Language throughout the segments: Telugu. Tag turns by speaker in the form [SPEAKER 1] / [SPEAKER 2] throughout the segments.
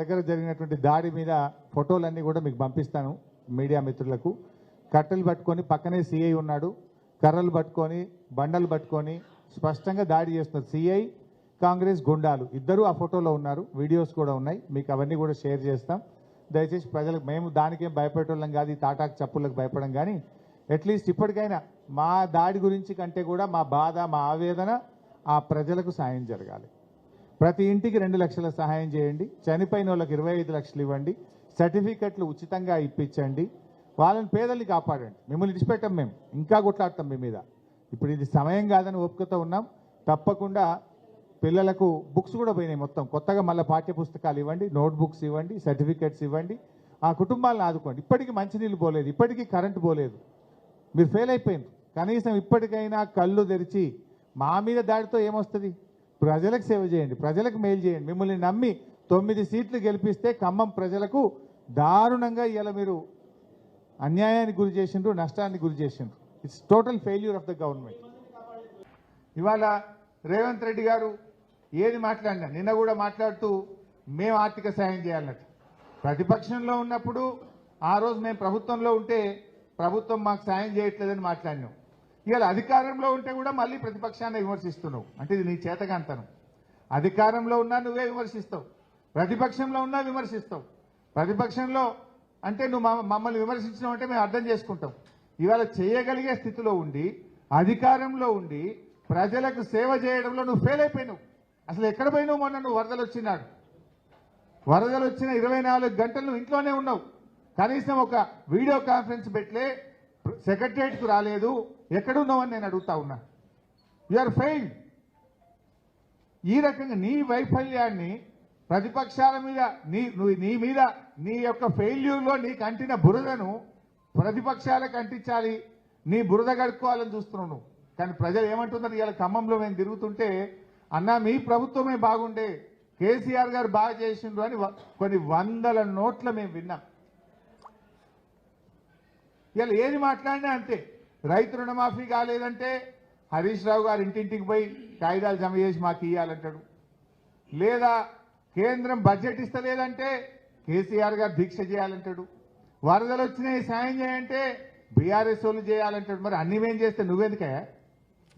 [SPEAKER 1] దగ్గర జరిగినటువంటి దాడి మీద ఫోటోలన్నీ కూడా మీకు పంపిస్తాను మీడియా మిత్రులకు. కట్టెలు పట్టుకొని పక్కనే సిఐ ఉన్నాడు. కర్రలు పట్టుకొని బండలు పట్టుకొని స్పష్టంగా దాడి చేస్తున్నారు. సిఐ కాంగ్రెస్ గుండాలు ఇద్దరు ఆ ఫోటోలో ఉన్నారు. వీడియోస్ కూడా ఉన్నాయి. మీకు అవన్నీ కూడా షేర్ చేస్తాం. దయచేసి ప్రజలకు మేము దానికేం భయపెట్టడం కాదు ఈ తాటాకు చప్పులకు భయపడం కానీ అట్లీస్ట్ ఇప్పటికైనా మా దాడి గురించి కంటే కూడా మా బాధ మా ఆవేదన ఆ ప్రజలకు సాయం జరగాలి. ప్రతి ఇంటికి రెండు లక్షల సహాయం చేయండి. చనిపోయిన వాళ్ళకి ఇరవై ఐదు లక్షలు ఇవ్వండి. సర్టిఫికెట్లు ఉచితంగా ఇప్పించండి. వాళ్ళని పేదల్ని కాపాడండి. మిమ్మల్ని విడిచిపెట్టాం మేము ఇంకా కొట్లాడతాం మీ మీద. ఇప్పుడు ఇది సమయం కాదని ఓపికతో ఉన్నాం. తప్పకుండా పిల్లలకు బుక్స్ కూడా పోయినాయి మొత్తం. కొత్తగా మళ్ళీ పాఠ్య పుస్తకాలు ఇవ్వండి నోట్బుక్స్ ఇవ్వండి సర్టిఫికెట్స్ ఇవ్వండి. ఆ కుటుంబాలను ఆదుకోండి. ఇప్పటికీ మంచినీళ్ళు పోలేదు. ఇప్పటికీ కరెంటు పోలేదు. మీరు ఫెయిల్ అయిపోయింది కనీసం ఇప్పటికైనా కళ్ళు తెరిచి మా మీద దాడితో ఏమొస్తుంది? ప్రజలకు సేవ చేయండి ప్రజలకు మేలు చేయండి. మిమ్మల్ని నమ్మి తొమ్మిది సీట్లు గెలిపిస్తే ఖమ్మం ప్రజలకు దారుణంగా ఇలా మీరు. అన్యాయానికి గురి చేసిండ్రు నష్టానికి గురి చేసిండ్రు. It's total failure of the government ఇవాళ రేవంత్ రెడ్డి గారు ఏది మాట్లాడినా నిన్న కూడా మాట్లాడుతూ మేము ఆర్థిక సాయం చేయాలన్నట్టు. ప్రతిపక్షంలో ఉన్నప్పుడు ఆ రోజు మేము ప్రభుత్వంలో ఉంటే ప్రభుత్వం మాకు సాయం చేయట్లేదని మాట్లాడినాం. ఇవాళ అధికారంలో ఉంటే కూడా మళ్ళీ ప్రతిపక్షాన్ని విమర్శిస్తున్నావు. అంటే ఇది నీ చేతగాంతనం. అధికారంలో ఉన్నా నువ్వే విమర్శిస్తావు. ప్రతిపక్షంలో ఉన్నా విమర్శిస్తావు. ప్రతిపక్షంలో అంటే నువ్వు మమ్మల్ని విమర్శించినావు అంటే మేము అర్థం చేసుకుంటాం. ఇవాళ చేయగలిగే స్థితిలో ఉండి అధికారంలో ఉండి ప్రజలకు సేవ చేయడంలో నువ్వు ఫెయిల్ అయిపోయినావు. అసలు ఎక్కడ పోయినావు మొన్న నువ్వు వరదలు వచ్చినాడు వరదలు వచ్చిన ఇరవై నాలుగు గంటలు ఇంట్లోనే ఉన్నావు. కనీసం ఒక వీడియో కాన్ఫరెన్స్ పెట్టలే సెక్రటరియట్కు రాలేదు. ఎక్కడున్నావని నేను అడుగుతా ఉన్నా. యు ఆర్ ఫెయిల్డ్ ఈ రకంగా నీ వైఫల్యాన్ని ప్రతిపక్షాల మీద నీ నీ మీద నీ యొక్క ఫెయిల్యూర్లో నీకు అంటిన బురదను ప్రతిపక్షాలకు అంటించాలి నీ బురద గడుక్కోవాలని చూస్తున్నావు కానీ ప్రజలు ఏమంటున్నారు? ఇవాళ ఖమ్మంలో మేము తిరుగుతుంటే అన్నా మీ ప్రభుత్వమే బాగుండే. కేసీఆర్ గారు బాగా చేసిండ్రు అని కొన్ని వందల నోట్ల మేము విన్నాం. ఇలా ఏది మాట్లాడినా అంతే. రైతు రుణమాఫీ కాలేదంటే హరీష్ రావు గారు ఇంటింటికి పోయి కాగితాలు జమ చేసి మాకు ఇవ్వాలంటాడు లేదా కేంద్రం బడ్జెట్ ఇస్తలేదంటే కేసీఆర్ గారు దీక్ష చేయాలంటాడు. వరదలు వచ్చినాయి సాయం చేయంటే బీఆర్ఎస్ వాళ్ళు చేయాలంటాడు. మరి అన్ని మేం చేస్తే నువ్వెందుకే?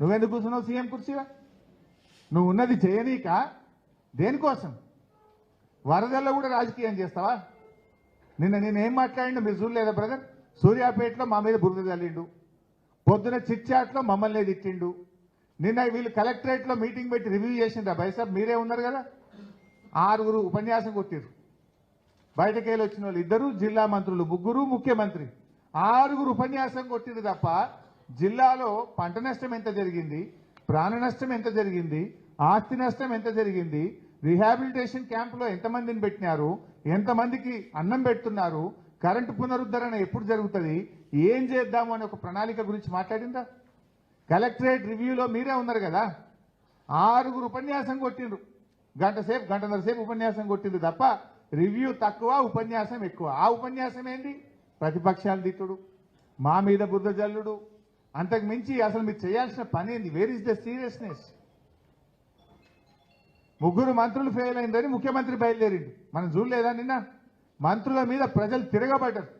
[SPEAKER 1] నువ్వెందుకు కూర్చున్నావు సీఎం కుర్చీవా నువ్వు ఉన్నది చేయనీక? దేనికోసం? వరదల్లో కూడా రాజకీయం చేస్తావా? నిన్న నేనేం మాట్లాడిండు మీరు చూడలేదా బ్రదర్? సూర్యాపేటలో మా మీద బురద చల్లిండు పొద్దున చిట్చాట్లో మమ్మల్ని తిట్టిండు. నిన్న వీళ్ళు కలెక్టరేట్లో మీటింగ్ పెట్టి రివ్యూ చేసిండ్రా. బైసాబ్ మీరే ఉన్నారు కదా? ఆరుగురు ఉపన్యాసం కొట్టిరు బయటకు వెళ్ళి వచ్చిన వాళ్ళు ఇద్దరు జిల్లా మంత్రులు ముగ్గురు ముఖ్యమంత్రి. ఆరుగురు ఉపన్యాసం కొట్టిరు తప్ప జిల్లాలో పంట నష్టం ఎంత జరిగింది ప్రాణ నష్టం ఎంత జరిగింది ఆస్తి నష్టం ఎంత జరిగింది రీహాబిలిటేషన్ క్యాంపులో ఎంతమందిని పెట్టినారు ఎంతమందికి అన్నం పెడుతున్నారు కరెంటు పునరుద్ధరణ ఎప్పుడు జరుగుతుంది? ఏం చేద్దాము అనే ఒక ప్రణాళిక గురించి మాట్లాడిందా? కలెక్టరేట్ రివ్యూలో మీరే ఉన్నారు కదా? ఆరుగురు ఉపన్యాసం కొట్టిండ్రు. గంట సేపు గంటన్నర సేపు ఉపన్యాసం కొట్టింది తప్ప రివ్యూ తక్కువ ఉపన్యాసం ఎక్కువ. ఆ ఉపన్యాసం ఏంటి ప్రతిపక్షాలు దిట్టుడు మా మీద బుద్ధ జల్లుడు. అంతకు మించి అసలు మీరు చేయాల్సిన పని ఏంది? వేర్ ఇస్ ద సీరియస్నెస్ ముగ్గురు మంత్రులు ఫెయిల్ అయిందని ముఖ్యమంత్రి బయలుదేరిండు. మనం చూడలేదా నిన్న? మంత్రుల మీద ప్రజలు తిరగబడ్డారు.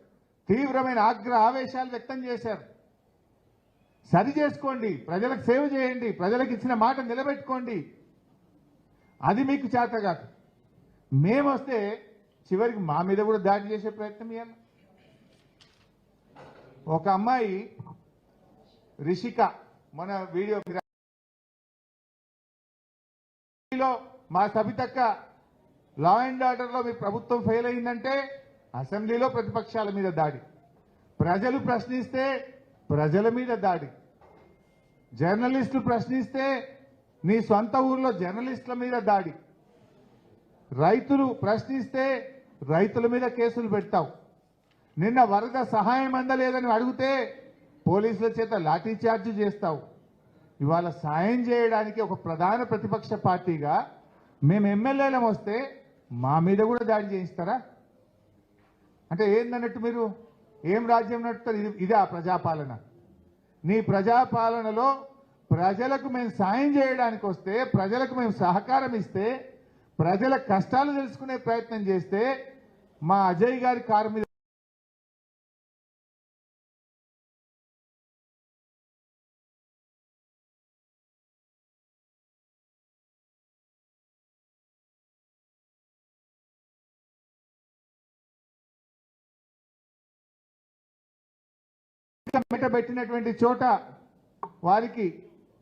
[SPEAKER 1] తీవ్రమైన ఆగ్రహ ఆవేశాలు వ్యక్తం చేశారు. సరి చేసుకోండి ప్రజలకు సేవ చేయండి ప్రజలకు ఇచ్చిన మాట నిలబెట్టుకోండి. అది మీకు చేత కాదు. మేము వస్తే చివరికి మా మీద కూడా దాడి చేసే ప్రయత్నం ఇవ్వాలి ఒక అమ్మాయి రిషిక మన వీడియో మా సబితక్క లా అండ్ ఆర్డర్లో మీ ప్రభుత్వం ఫెయిల్ అయిందంటే అసెంబ్లీలో ప్రతిపక్షాల మీద దాడి. ప్రజలు ప్రశ్నిస్తే ప్రజల మీద దాడి. జర్నలిస్టులు ప్రశ్నిస్తే నీ సొంత ఊర్లో జర్నలిస్టుల మీద దాడి. రైతులు ప్రశ్నిస్తే రైతుల మీద కేసులు పెడతావు. నిన్న వరద సహాయం అందలేదని అడిగితే పోలీసుల చేత లాఠీ చార్జ్ చేస్తావు. ఇవాళ సాయం చేయడానికి ఒక ప్రధాన ప్రతిపక్ష పార్టీగా మేము ఎమ్మెల్యేలం వస్తే మా మీద కూడా దాడి చేయిస్తారా? అంటే ఏందన్నట్టు మీరు? ఏం రాజ్యం నడుపుతారు? ఇది ఇదే ఆ ప్రజాపాలన. నీ ప్రజాపాలనలో ప్రజలకు మేము సాయం చేయడానికి వస్తే ప్రజలకు మేము సహకారం ఇస్తే ప్రజల కష్టాలు తెలుసుకునే ప్రయత్నం చేస్తే మా అజయ్ గారి కారు మీద పెట్టినటువంటి చోట వారికి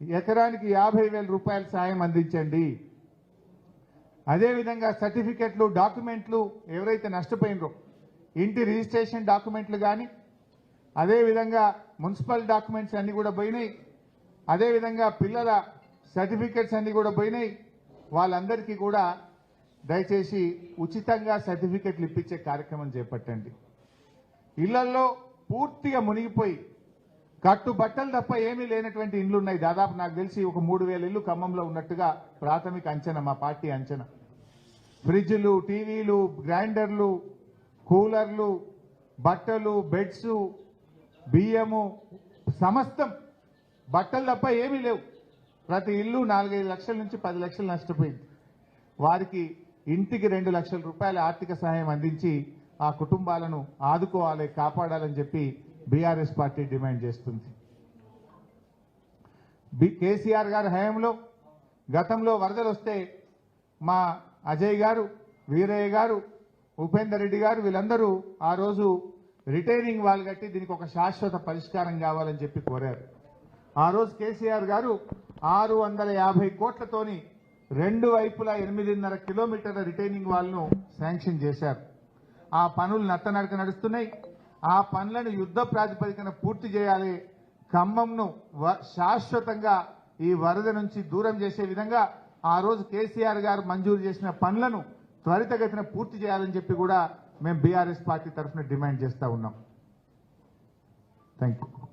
[SPEAKER 1] ఎకరానికి యాభై వేల రూపాయల సాయం అందించండి. అదేవిధంగా సర్టిఫికెట్లు డాక్యుమెంట్లు ఎవరైతే నష్టపోయినరో ఇంటి రిజిస్ట్రేషన్ డాక్యుమెంట్లు కానీ అదేవిధంగా మున్సిపల్ డాక్యుమెంట్స్ అన్నీ కూడా పోయినాయి. అదేవిధంగా పిల్లల సర్టిఫికెట్స్ అన్నీ కూడా పోయినాయి. వాళ్ళందరికీ కూడా దయచేసి ఉచితంగా సర్టిఫికెట్లు ఇప్పించే కార్యక్రమం చేపట్టండి. ఇళ్ళలో పూర్తిగా మునిగిపోయి కట్టు బట్టలు తప్ప ఏమీ లేనటువంటి ఇండ్లు ఉన్నాయి దాదాపు నాకు తెలిసి ఒక మూడు వేల ఇల్లు ఖమ్మంలో ఉన్నట్టుగా ప్రాథమిక అంచనా మా పార్టీ అంచనా. ఫ్రిడ్జ్లు టీవీలు గ్రైండర్లు కూలర్లు బట్టలు బెడ్స్ బియ్యము సమస్తం బట్టలు తప్ప ఏమీ లేవు. ప్రతి ఇల్లు నాలుగైదు లక్షల నుంచి పది లక్షలు నష్టపోయింది. వారికి ఇంటికి రెండు లక్షల రూపాయల ఆర్థిక సహాయం అందించి ఆ కుటుంబాలను ఆదుకోవాలి కాపాడాలని చెప్పి బీఆర్ఎస్ పార్టీ డిమాండ్ చేస్తుంది. బి కేసీఆర్ గారి హయాంలో గతంలో వరదలు వస్తే మా అజయ్ గారు వీరయ్య గారు ఉపేందర్ రెడ్డి గారు వీళ్ళందరూ ఆ రోజు రిటైనింగ్ వాళ్ళు కట్టి దీనికి ఒక శాశ్వత పరిష్కారం కావాలని చెప్పి కోరారు. ఆ రోజు కేసీఆర్ గారు ఆరు వందల యాభై కోట్లతోని రెండు వైపులా ఎనిమిదిన్నర కిలోమీటర్ల రిటైనింగ్ వాల్ను శాంక్షన్ చేశారు. ఆ పనులు నత్తనడక నడుస్తున్నాయి. ఆ పనులను యుద్ధ ప్రాతిపదికన పూర్తి చేయాలి. ఖమ్మంను వ- శాశ్వతంగా ఈ వరద నుంచి దూరం చేసే విధంగా ఆ రోజు కేసీఆర్ గారు మంజూరు చేసిన పనులను త్వరితగతిన పూర్తి చేయాలని చెప్పి కూడా మేము బీఆర్ఎస్ పార్టీ తరఫున డిమాండ్ చేస్తా ఉన్నాం. Thank you